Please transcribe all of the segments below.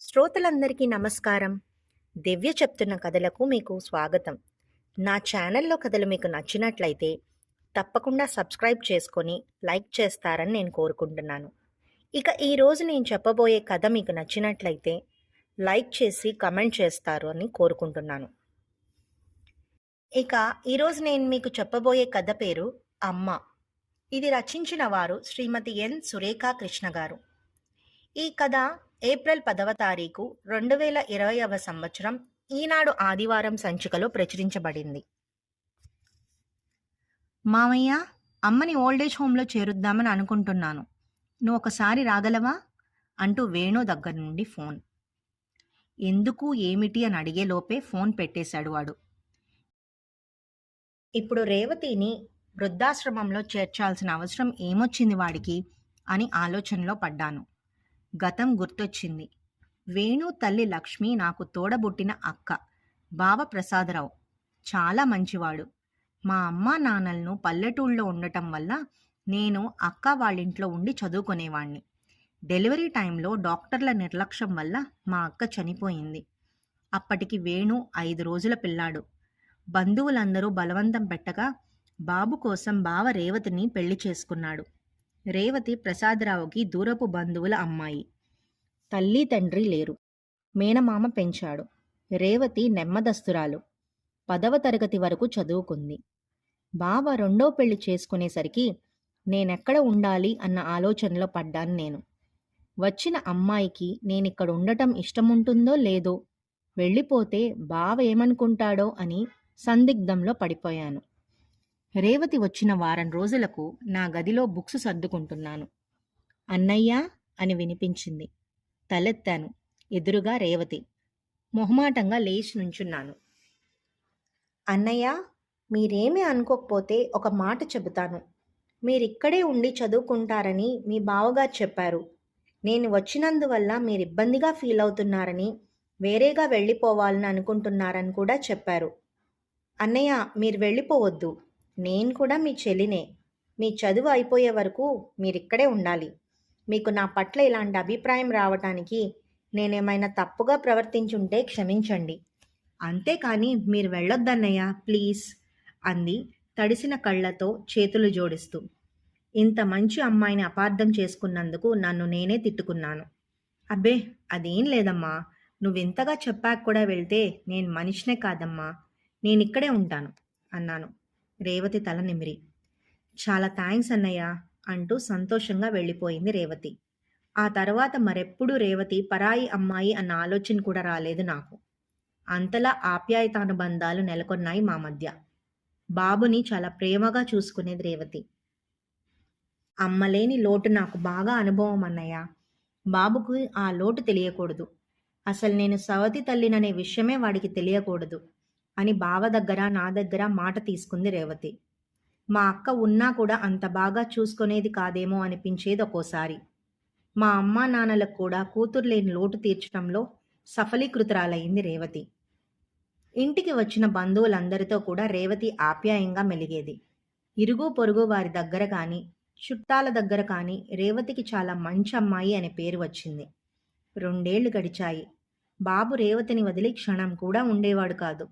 శ్రోతలందరికీ నమస్కారం. దివ్య చెప్తున్న కథలకు మీకు స్వాగతం. నా ఛానల్లో కథలు మీకు నచ్చినట్లయితే తప్పకుండా సబ్స్క్రైబ్ చేసుకొని లైక్ చేస్తారని నేను కోరుకుంటున్నాను. ఇక ఈరోజు నేను చెప్పబోయే కథ మీకు నచ్చినట్లయితే లైక్ చేసి కమెంట్ చేస్తారు అని కోరుకుంటున్నాను. ఇక ఈరోజు నేను మీకు చెప్పబోయే కథ పేరు అమ్మ. ఇది రచించిన వారు శ్రీమతి ఎన్. సురేఖా కృష్ణ గారు. ఈ కథ ఏప్రిల్ పదవ తారీఖు రెండు వేల ఇరవైవ సంవత్సరం ఈనాడు ఆదివారం సంచికలో ప్రచురించబడింది. మామయ్య అమ్మని ఓల్డేజ్ హోమ్లో చేరుద్దామని అనుకుంటున్నాను. నువ్వు ఒకసారి రాగలవా? అంటూ వేణు దగ్గర నుండి ఫోన్. ఎందుకు ఏమిటి అని అడిగే లోపే ఫోన్ పెట్టేశాడు వాడు. ఇప్పుడు రేవతిని వృద్ధాశ్రమంలో చేర్చాల్సిన అవసరం ఏమొచ్చింది వాడికి? అని ఆలోచనలో పడ్డాను. గతం గుర్తొచ్చింది. వేణు తల్లి లక్ష్మి నాకు తోడబుట్టిన అక్క బావ ప్రసాదరావు. చాలా మంచివాడు. మా అమ్మ నాన్నలను పల్లెటూళ్ళలో ఉండటం వల్ల నేను అక్క వాళ్ళింట్లో ఉండి చదువుకునేవాణ్ణి. డెలివరీ టైంలో డాక్టర్ల నిర్లక్ష్యం వల్ల మా అక్క చనిపోయింది. అప్పటికి వేణు ఐదు రోజుల పిల్లాడు. బంధువులందరూ బలవంతం పెట్టగా బాబు కోసం బావ రేవతిని పెళ్ళి చేసుకున్నాడు. రేవతి ప్రసాదరావుకి దూరపు బంధువుల అమ్మాయి. తల్లి తండ్రి లేరు. మేనమామ పెంచాడు. రేవతి నెమ్మదస్తురాలు. పదవ తరగతి వరకు చదువుకుంది. బావ రెండో పెళ్ళి చేసుకునేసరికి నేనెక్కడ ఉండాలి అన్న ఆలోచనలో పడ్డాను నేను. వచ్చిన అమ్మాయికి నేనిక్కడ ఉండటం ఇష్టముంటుందో లేదో వెళ్ళిపోతే బావ ఏమనుకుంటాడో అని సందిగ్ధంలో పడిపోయాను. రేవతి వచ్చిన వారం రోజులకు నా గదిలో బుక్స్ సర్దుకుంటున్నాను. అన్నయ్య అని వినిపించింది. తలెత్తాను. ఎదురుగా రేవతి. మొహమాటంగా లేచి నుంచున్నాను. అన్నయ్య మీరేమీ అనుకోకపోతే ఒక మాట చెబుతాను. మీరిక్కడే ఉండి చదువుకుంటారని మీ బావగారు చెప్పారు. నేను వచ్చినందువల్ల మీరు ఇబ్బందిగా ఫీల్ అవుతున్నారని వేరేగా వెళ్ళిపోవాలని అనుకుంటున్నారని కూడా చెప్పారు. అన్నయ్య మీరు వెళ్ళిపోవద్దు. నేను కూడా మీ చెల్లినే. మీ చదువు అయిపోయే వరకు మీరిక్కడే ఉండాలి. మీకు నా పట్ల ఇలాంటి అభిప్రాయం రావటానికి నేనేమైనా తప్పుగా ప్రవర్తించుంటే క్షమించండి. అంతేకాని మీరు వెళ్ళొద్దన్నయ్య ప్లీజ్ అంది తడిసిన కళ్ళతో చేతులు జోడిస్తూ. ఇంత మంచి అమ్మాయిని అపార్థం చేసుకున్నందుకు నన్ను నేనే తిట్టుకున్నాను. అబ్బే అదేం లేదమ్మా. నువ్వింతగా చెప్పాక కూడా వెళ్తే నేను మనిషినే కాదమ్మా. నేనిక్కడే ఉంటాను అన్నాను. రేవతి తల నిమిరి. చాలా థ్యాంక్స్ అన్నయ్య అంటూ సంతోషంగా వెళ్ళిపోయింది రేవతి. ఆ తర్వాత మరెప్పుడూ రేవతి పరాయి అమ్మాయి అన్న ఆలోచన కూడా రాలేదు నాకు. అంతలా ఆప్యాయతానుబంధాలు నెలకొన్నాయి మా మధ్య. బాబుని చాలా ప్రేమగా చూసుకునేది రేవతి. అమ్మలేని లోటు నాకు బాగా అనుభవం అన్నయ్య. బాబుకు ఆ లోటు తెలియకూడదు. అసలు నేను సవతి తల్లిననే విషయమే వాడికి తెలియకూడదు. అని బావ దగ్గర నా దగ్గర మాట తీసుకుంది రేవతి. మా అక్క ఉన్నా కూడా అంత బాగా చూసుకునేది కాదేమో అనిపించేది ఒక్కోసారి. మా అమ్మా నాన్నలకు కూడా కూతురు లేని లోటు తీర్చడంలో సఫలీకృతురాలయ్యింది రేవతి. ఇంటికి వచ్చిన బంధువులందరితో కూడా రేవతి ఆప్యాయంగా మెలిగేది. ఇరుగు పొరుగు వారి దగ్గర కానీ చుట్టాల దగ్గర కానీ రేవతికి చాలా మంచి అమ్మాయి అనే పేరు వచ్చింది. రెండేళ్ళు గడిచాయి. బాబు రేవతిని వదిలి క్షణం కూడా ఉండేవాడు కాదు.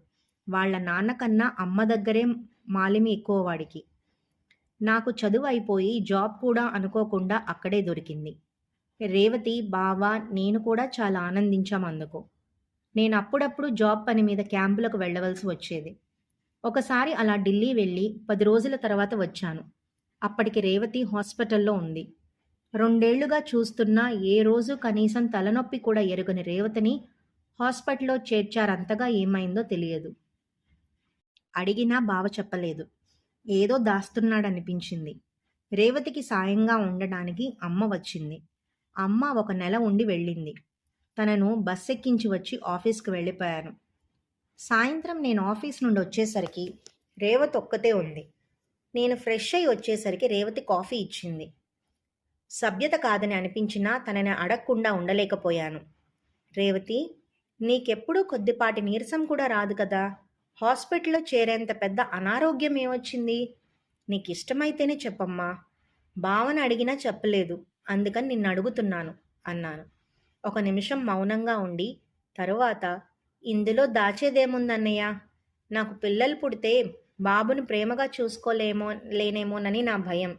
వాళ్ళ నాన్నకన్నా అమ్మ దగ్గరే మాలిమి ఎక్కువ వాడికి నాకు చదువు అయిపోయి జాబ్ కూడా అనుకోకుండా అక్కడే దొరికింది. రేవతి బావ నేను కూడా చాలా ఆనందించాం అందుకు. నేను అప్పుడప్పుడు జాబ్ పని మీద క్యాంపులకు వెళ్ళవలసి వచ్చేది. ఒకసారి అలా ఢిల్లీ వెళ్ళి పది రోజుల తర్వాత వచ్చాను. అప్పటికి రేవతి హాస్పిటల్లో ఉంది. రెండేళ్ళుగా చూస్తున్నా ఏ రోజు కనీసం తలనొప్పి కూడా ఎరుగని రేవతిని హాస్పిటల్లో చేర్చారంతగా ఏమైందో తెలియదు. అడిగినా బావ చెప్పలేదు. ఏదో దాస్తున్నాడనిపించింది. రేవతికి సాయంగా ఉండడానికి అమ్మ వచ్చింది. అమ్మ ఒక నెల ఉండి వెళ్ళింది. తనను బస్ ఎక్కించి వచ్చి ఆఫీస్కి వెళ్ళిపోయాను. సాయంత్రం నేను ఆఫీస్ నుండి వచ్చేసరికి రేవతి ఒక్కతే ఉంది. నేను ఫ్రెష్ అయి వచ్చేసరికి రేవతి కాఫీ ఇచ్చింది. సభ్యత కాదని అనిపించినా తనని అడగకుండా ఉండలేకపోయాను. రేవతి నీకెప్పుడూ కొద్దిపాటి నీరసం కూడా రాదు కదా? హాస్పిటల్లో చేరేంత పెద్ద అనారోగ్యం ఏమొచ్చింది? నీకు ఇష్టమైతేనే చెప్పమ్మా. బావని అడిగినా చెప్పలేదు. అందుకని నిన్ను అడుగుతున్నాను అన్నాను. ఒక నిమిషం మౌనంగా ఉండి తరువాత ఇందులో దాచేదేముందన్నయ్య? నాకు పిల్లలు పుడితే బాబుని ప్రేమగా చూసుకోలేమో లేనేమోనని నా భయం.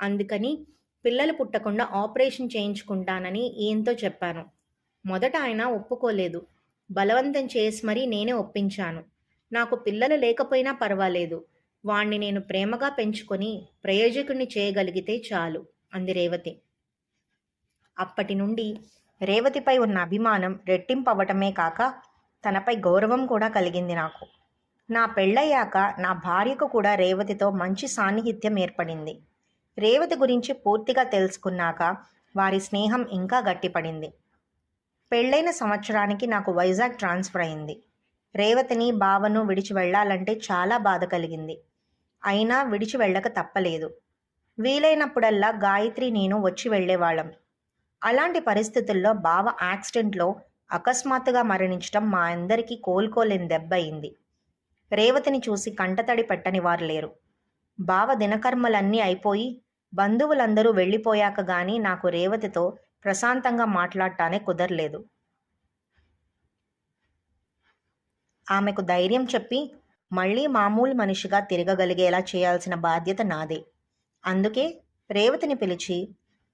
అందుకని పిల్లలు పుట్టకుండా ఆపరేషన్ చేయించుకుంటానని ఈయంతో చెప్పాను. మొదట ఆయన ఒప్పుకోలేదు. బలవంతం చేసి మరీ నేనే ఒప్పించాను. నాకు పిల్లలు లేకపోయినా పర్వాలేదు. వాణ్ణి నేను ప్రేమగా పెంచుకొని ప్రయోజకుణ్ణి చేయగలిగితే చాలు అంది రేవతి. అప్పటి నుండి రేవతిపై ఉన్న అభిమానం రెట్టింపవటమే కాక తనపై గౌరవం కూడా కలిగింది నాకు. నా పెళ్ళయ్యాక నా భార్యకు కూడా రేవతితో మంచి సాన్నిహిత్యం ఏర్పడింది. రేవతి గురించి పూర్తిగా తెలుసుకున్నాక వారి స్నేహం ఇంకా గట్టిపడింది. పెళ్ళైన సంవత్సరానికి నాకు వైజాగ్ ట్రాన్స్ఫర్ అయింది. రేవతిని బావను విడిచి వెళ్ళాలంటే చాలా బాధ కలిగింది. అయినా విడిచి వెళ్ళక తప్పలేదు. వీలైనప్పుడల్లా గాయత్రి నేను వచ్చి వెళ్ళేవాళ్ళం. అలాంటి పరిస్థితుల్లో బావ యాక్సిడెంట్లో అకస్మాత్తుగా మరణించడం మా అందరికీ కోలుకోలేని దెబ్బ అయింది. రేవతిని చూసి కంటతడి పెట్టని వారు లేరు. బావ దినకర్మలన్నీ అయిపోయి బంధువులందరూ వెళ్ళిపోయాక గాని నాకు రేవతితో ప్రశాంతంగా మాట్లాడటానే కుదరలేదు. ఆమెకు ధైర్యం చెప్పి మళ్ళీ మామూలు మనిషిగా తిరగగలిగేలా చేయాల్సిన బాధ్యత నాదే. అందుకే రేవతిని పిలిచి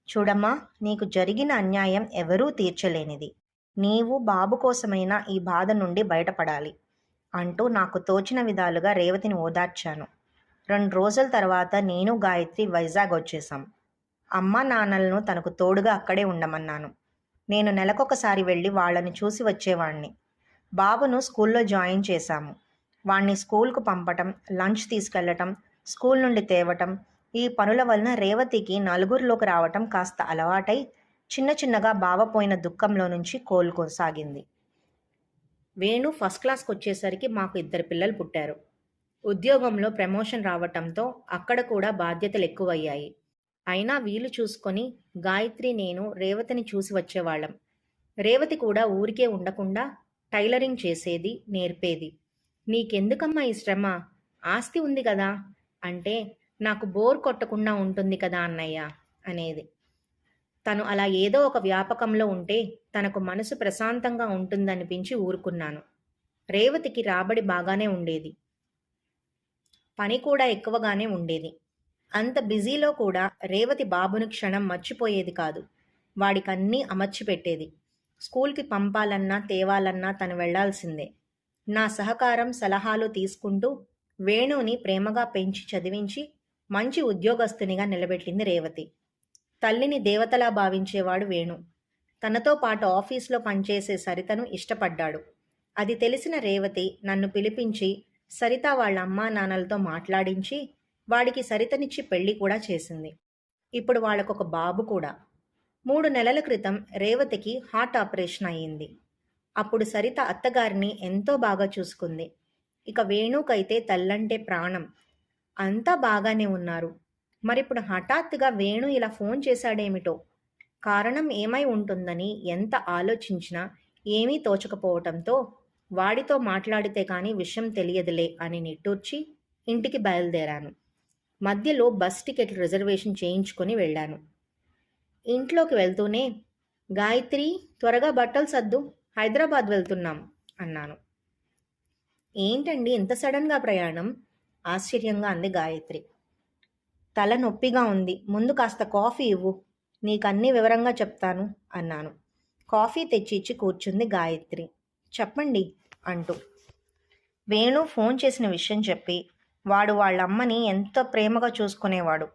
చూడమ్మా నీకు జరిగిన అన్యాయం ఎవరూ తీర్చలేనిది. నీవు బాబు కోసమైనా ఈ బాధ నుండి బయటపడాలి అంటూ నాకు తోచిన విధాలుగా రేవతిని ఓదార్చాను. రెండు రోజుల తర్వాత నేను గాయత్రి వైజాగ్ వచ్చేసాం అమ్మ నాన్నలను తనకు తోడుగా అక్కడే ఉండమన్నాను. నేను నెలకొకసారి వెళ్ళి వాళ్ళని చూసి వచ్చేవాణ్ణి. బాబును స్కూల్లో జాయిన్ చేశాము. వాణ్ణి స్కూల్కు పంపటం లంచ్ తీసుకెళ్ళటం స్కూల్ నుండి తేవటం ఈ పనుల వలన రేవతికి నలుగురిలోకి రావటం కాస్త అలవాటై చిన్న చిన్నగా బావపోయిన దుఃఖంలో నుంచి కోలుకోసాగింది. వేణు ఫస్ట్ క్లాస్కి వచ్చేసరికి మాకు ఇద్దరు పిల్లలు పుట్టారు. ఉద్యోగంలో ప్రమోషన్ రావటంతో అక్కడ కూడా బాధ్యతలు ఎక్కువయ్యాయి. అయినా వీలు చూసుకొని గాయత్రి నేను రేవతిని చూసి వచ్చేవాళ్ళం. రేవతి కూడా ఊరికే ఉండకుండా టైలరింగ్ చేసేది నేర్పేది. నీకెందుకమ్మా ఈ శ్రమ? ఆస్తి ఉంది కదా? అంటే నాకు బోర్ కొట్టకుండా ఉంటుంది కదా అన్నయ్య? అనేది. తను అలా ఏదో ఒక వ్యాపకంలో ఉంటే తనకు మనసు ప్రశాంతంగా ఉంటుందనిపించి ఊరుకున్నాను. రేవతికి రాబడి బాగానే ఉండేది. పని కూడా ఎక్కువగానే ఉండేది. అంత బిజీలో కూడా రేవతి బాబుని క్షణం మర్చిపోయేది కాదు. వాడికన్నీ అమర్చిపెట్టేది. స్కూల్కి పంపాలన్నా తేవాలన్నా తను వెళ్ళాల్సిందే. నా సహకారం సలహాలు తీసుకుంటూ వేణుని ప్రేమగా పెంచి చదివించి మంచి ఉద్యోగస్తునిగా నిలబెట్టింది రేవతి. తల్లిని దేవతలా భావించేవాడు వేణు. తనతో పాటు ఆఫీస్లో పనిచేసే సరితను ఇష్టపడ్డాడు. అది తెలిసిన రేవతి నన్ను పిలిపించి సరిత వాళ్ళ అమ్మా నాన్నలతో మాట్లాడించి వాడికి సరితనిచ్చి పెళ్ళి కూడా చేసింది. ఇప్పుడు వాళ్ళకొక బాబు కూడా. మూడు నెలల క్రితం రేవతికి హార్ట్ ఆపరేషన్ అయ్యింది. అప్పుడు సరిత అత్తగారిని ఎంతో బాగా చూసుకుంది. ఇక వేణుకైతే తల్లంటే ప్రాణం. అంతా బాగానే ఉన్నారు. మరిప్పుడు హఠాత్తుగా వేణు ఇలా ఫోన్ చేశాడేమిటో? కారణం ఏమై ఉంటుందని ఎంత ఆలోచించినా ఏమీ తోచకపోవటంతో వాడితో మాట్లాడితే కానీ విషయం తెలియదులే అని నిట్టూర్చి ఇంటికి బయలుదేరాను. మధ్యలో బస్ టికెట్ రిజర్వేషన్ చేయించుకొని వెళ్ళాను. ఇంట్లోకి వెళ్తూనే గాయత్రి త్వరగా బట్టలు సర్దు హైదరాబాద్ వెళ్తున్నాం అన్నాను. ఏంటండి ఇంత సడన్గా ప్రయాణం? ఆశ్చర్యంగా అంది గాయత్రి. తల నొప్పిగా ఉంది. ముందు కాస్త కాఫీ ఇవ్వు. నీకన్నీ వివరంగా చెప్తాను అన్నాను. కాఫీ తెచ్చి ఇచ్చి కూర్చుంది గాయత్రి. చెప్పండి అంటూ. వేణు ఫోన్ చేసిన విషయం చెప్పి వాడు వాళ్ళ అమ్మని ఎంతో ప్రేమగా చూసుకునేవాడు.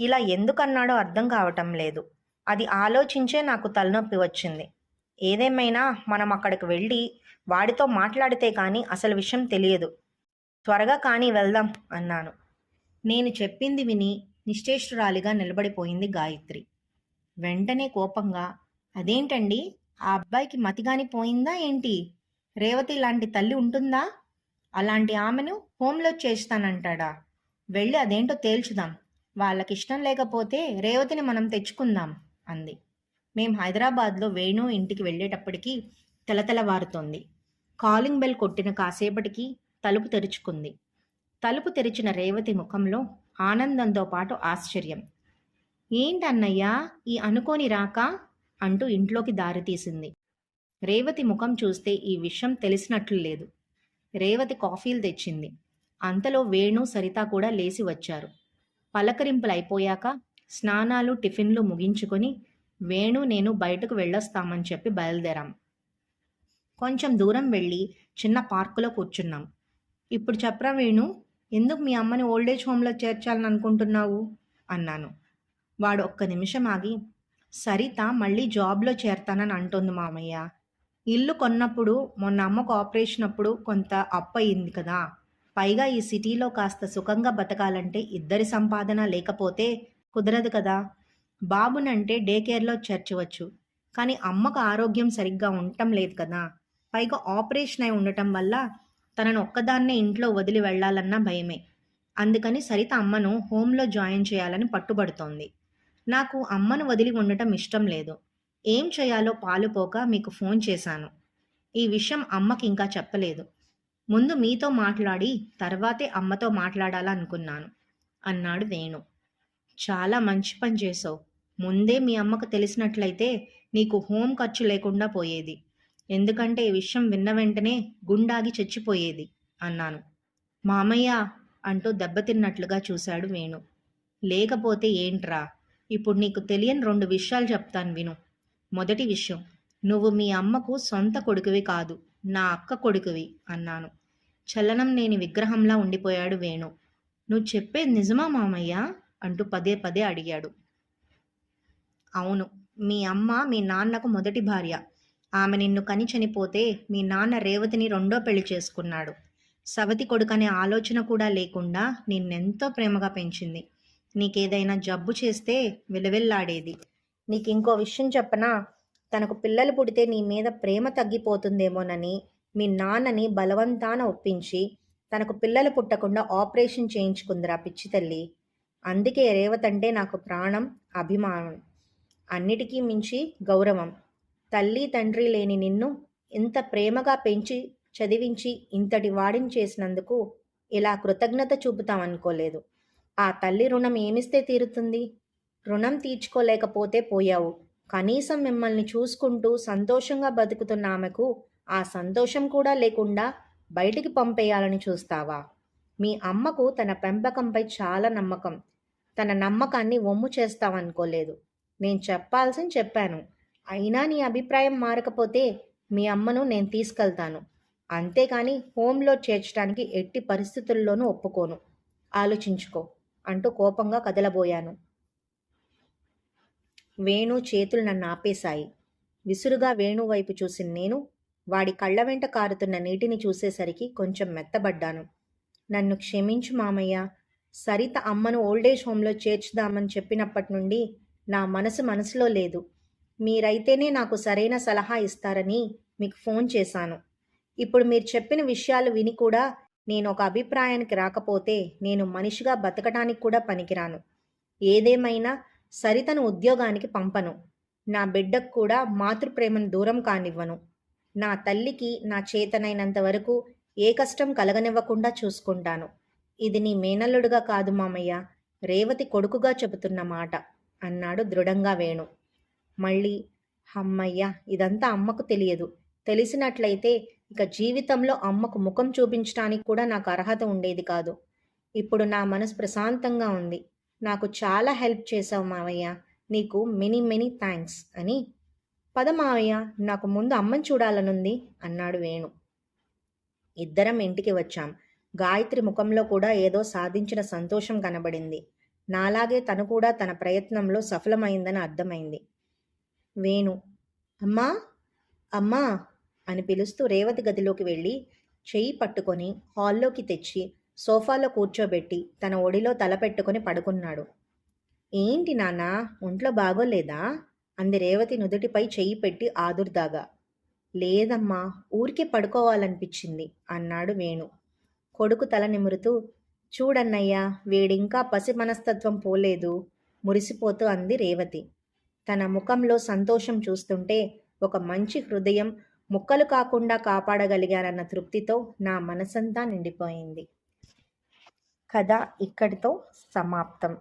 ఇలా ఎందుకన్నాడో అర్థం కావటం లేదు. అది ఆలోచించే నాకు తలనొప్పి వచ్చింది. ఏదేమైనా మనం అక్కడికి వెళ్ళి వాడితో మాట్లాడితే కానీ అసలు విషయం తెలియదు. త్వరగా కానీ వెళ్దాం అన్నాను. నేను చెప్పింది విని నిశ్చేష్టురాలిగా నిలబడిపోయింది గాయత్రి. వెంటనే కోపంగా అదేంటండి? ఆ అబ్బాయికి మతిగాని పోయిందా ఏంటి? రేవతి లాంటి తల్లి ఉంటుందా? అలాంటి ఆమెను హోంలో చేస్తానంటాడా? వెళ్ళి అదేంటో తేల్చుదాం. వాళ్ళకి ఇష్టం లేకపోతే రేవతిని మనం తెచ్చుకుందాం. అంది. మేం హైదరాబాద్లో వేణు ఇంటికి వెళ్ళేటప్పటికీ తెలతెలవారుతోంది. కాలింగ్ బెల్ కొట్టిన కాసేపటికి తలుపు తెరుచుకుంది. తలుపు తెరిచిన రేవతి ముఖంలో ఆనందంతో పాటు ఆశ్చర్యం. ఏంటన్నయ్యా ఈ అనుకోని రాక? అంటూ ఇంట్లోకి దారి తీసింది. రేవతి ముఖం చూస్తే ఈ విషయం తెలిసినట్లు లేదు. రేవతి కాఫీలు తెచ్చింది. అంతలో వేణు సరిత కూడా లేచి వచ్చారు. పలకరింపులు అయిపోయాక స్నానాలు టిఫిన్లు ముగించుకొని వేణు నేను బయటకు వెళ్ళొస్తామని చెప్పి బయలుదేరాం. కొంచెం దూరం వెళ్ళి చిన్న పార్కులో కూర్చున్నాం. ఇప్పుడు చెప్పరా వేణు ఎందుకు మీ అమ్మని ఓల్డేజ్ హోమ్లో చేర్చాలని అనుకుంటున్నావు? అన్నాను. వాడు ఒక్క నిమిషం ఆగి సరిత మళ్ళీ జాబ్లో చేరతానని అంటుంది మామయ్య. ఇల్లు కొన్నప్పుడు మొన్న అమ్మకు ఆపరేషన్ అప్పుడు కొంత అప్పయింది కదా. పైగా ఈ సిటీలో కాస్త సుఖంగా బతకాలంటే ఇద్దరి సంపాదన లేకపోతే కుదరదు కదా. బాబునంటే డే కేర్లో చేర్చవచ్చు. కానీ అమ్మకు ఆరోగ్యం సరిగ్గా ఉండటం లేదు కదా. పైగా ఆపరేషన్ అయి ఉండటం వల్ల తనను ఒక్కదాన్నే ఇంట్లో వదిలి వెళ్ళాలన్న భయమే. అందుకని సరిత అమ్మను హోంలో జాయిన్ చేయాలని పట్టుబడుతోంది. నాకు అమ్మను వదిలి ఉండటం ఇష్టం లేదు. ఏం చేయాలో పాలుపోక మీకు ఫోన్ చేశాను. ఈ విషయం అమ్మకి ఇంకా చెప్పలేదు. ముందు మీతో మాట్లాడి తర్వాతే అమ్మతో మాట్లాడాలనుకున్నాను అన్నాడు వేణు. చాలా మంచి పని చేసావు ముందే మీ అమ్మకు తెలిసినట్లయితే నీకు హోం ఖర్చు లేకుండా పోయేది. ఎందుకంటే ఈ విషయం విన్న వెంటనే గుండాగి చచ్చిపోయేది అన్నాను. మామయ్య అంటూ దెబ్బతిన్నట్లుగా చూశాడు వేణు. లేకపోతే ఏంట్రా? ఇప్పుడు నీకు తెలియని రెండు విషయాలు చెప్తాను విను. మొదటి విషయం నువ్వు మీ అమ్మకు సొంత కొడుకువి కాదు నా అక్క కొడుకువి అన్నాను. చలనం లేని విగ్రహంలా ఉండిపోయాడు వేణు. నువ్వు చెప్పేది నిజమా మామయ్య? అంటూ పదే పదే అడిగాడు. అవును మీ అమ్మ మీ నాన్నకు మొదటి భార్య. ఆమె నిన్ను కని చనిపోతే మీ నాన్న రేవతిని రెండో పెళ్ళి చేసుకున్నాడు. సవతి కొడుకనే ఆలోచన కూడా లేకుండా నిన్నెంతో ప్రేమగా పెంచింది. నీకేదైనా జబ్బు చేస్తే విలవిల్లాడేది. నీకు ఇంకో విషయం చెప్పనా? తనకు పిల్లలు పుడితే నీ మీద ప్రేమ తగ్గిపోతుందేమోనని మీ నాన్నని బలవంతాన ఒప్పించి తనకు పిల్లలు పుట్టకుండా ఆపరేషన్ చేయించుకుందిరా పిచ్చి తల్లి. అందుకే రేవతంటే నాకు ప్రాణం అభిమానం. అన్నిటికీ మించి గౌరవం. తల్లి తండ్రి లేని నిన్ను ఇంత ప్రేమగా పెంచి చదివించి ఇంతటి వాడిని చేసినందుకు ఇలా కృతజ్ఞత చూపుతామనుకోలేదు ఆ తల్లి రుణం ఏమిస్తే తీరుతుంది? రుణం తీర్చుకోలేకపోతే పోయావు. కనీసం మిమ్మల్ని చూసుకుంటూ సంతోషంగా బతుకుతున్న ఆమెకు ఆ సంతోషం కూడా లేకుండా బయటికి పంపేయాలని చూస్తావా? మీ అమ్మకు తన పెంపకంపై చాలా నమ్మకం. తన నమ్మకాన్ని ఒమ్ము చేస్తావనుకోలేదు. నేను చెప్పాల్సింది చెప్పాను. అయినా నీ అభిప్రాయం మారకపోతే మీ అమ్మను నేను తీసుకెళ్తాను. అంతేకాని హోంలో చేర్చడానికి ఎట్టి పరిస్థితుల్లోనూ ఒప్పుకోను. ఆలోచించుకో అంటూ కోపంగా కదలబోయాను. వేణు చేతులు నన్ను ఆపేశాయి. విసురుగా వేణు వైపు చూసిన నేను వాడి కళ్ళ వెంట కారుతున్న నీటిని చూసేసరికి కొంచెం మెత్తబడ్డాను. నన్ను క్షమించు మామయ్య. సరిత అమ్మను ఓల్డేజ్ హోంలో చేర్చుదామని చెప్పినప్పటి నుండి నా మనసు మనసులో లేదు. మీరైతేనే నాకు సరైన సలహా ఇస్తారని మీకు ఫోన్ చేశాను. ఇప్పుడు మీరు చెప్పిన విషయాలు విని కూడా నేను ఒక అభిప్రాయానికి రాకపోతే నేను మనిషిగా బతకడానికి కూడా పనికిరాను. ఏదేమైనా సరితను ఉద్యోగానికి పంపను. నా బిడ్డకు కూడా మాతృప్రేమను దూరం కానివ్వను. నా తల్లికి నా చేతనైనంత వరకు ఏ కష్టం కలగనివ్వకుండా చూసుకుంటాను. ఇది నీ మేనల్లుడుగా కాదు మామయ్య. రేవతి కొడుకుగా చెబుతున్న మాట అన్నాడు దృఢంగా వేణు. మళ్ళీ అమ్మయ్య ఇదంతా అమ్మకు తెలియదు. తెలిసినట్లయితే ఇక జీవితంలో అమ్మకు ముఖం చూపించడానికి కూడా నాకు అర్హత ఉండేది కాదు. ఇప్పుడు నా మనసు ప్రశాంతంగా ఉంది. నాకు చాలా హెల్ప్ చేశావు మావయ్య నీకు మెనీ మెనీ థ్యాంక్స్ అని పద మావయ్య నాకు ముందు అమ్మని చూడాలనుంది అన్నాడు వేణు. ఇద్దరం ఇంటికి వచ్చాం. గాయత్రి ముఖంలో కూడా ఏదో సాధించిన సంతోషం కనబడింది. నాలాగే తను కూడా తన ప్రయత్నంలో సఫలమైందని అర్థమైంది. వేణు అమ్మా అమ్మా అని పిలుస్తూ రేవతి గదిలోకి వెళ్ళి చెయ్యి పట్టుకొని హాల్లోకి తెచ్చి సోఫాలో కూర్చోబెట్టి తన ఒడిలో తలపెట్టుకొని పడుకున్నాడు. ఏంటి నాన్న ఒంట్లో బాగోలేదా? అంది రేవతి నుదుటిపై చెయ్యి పెట్టి ఆదుర్దాగా. లేదమ్మా ఊరికే పడుకోవాలనిపించింది అన్నాడు వేణు. కొడుకు తల నిమురుతూ చూడన్నయ్యా వీడింకా పసి మనస్తత్వం పోలేదు మురిసిపోతూ అంది రేవతి. తన ముఖంలో సంతోషం చూస్తుంటే ఒక మంచి హృదయం ముక్కలు కాకుండా కాపాడగలిగారన్న తృప్తితో నా మనసంతా నిండిపోయింది. కథ ఇక్కడితో సమాప్తం.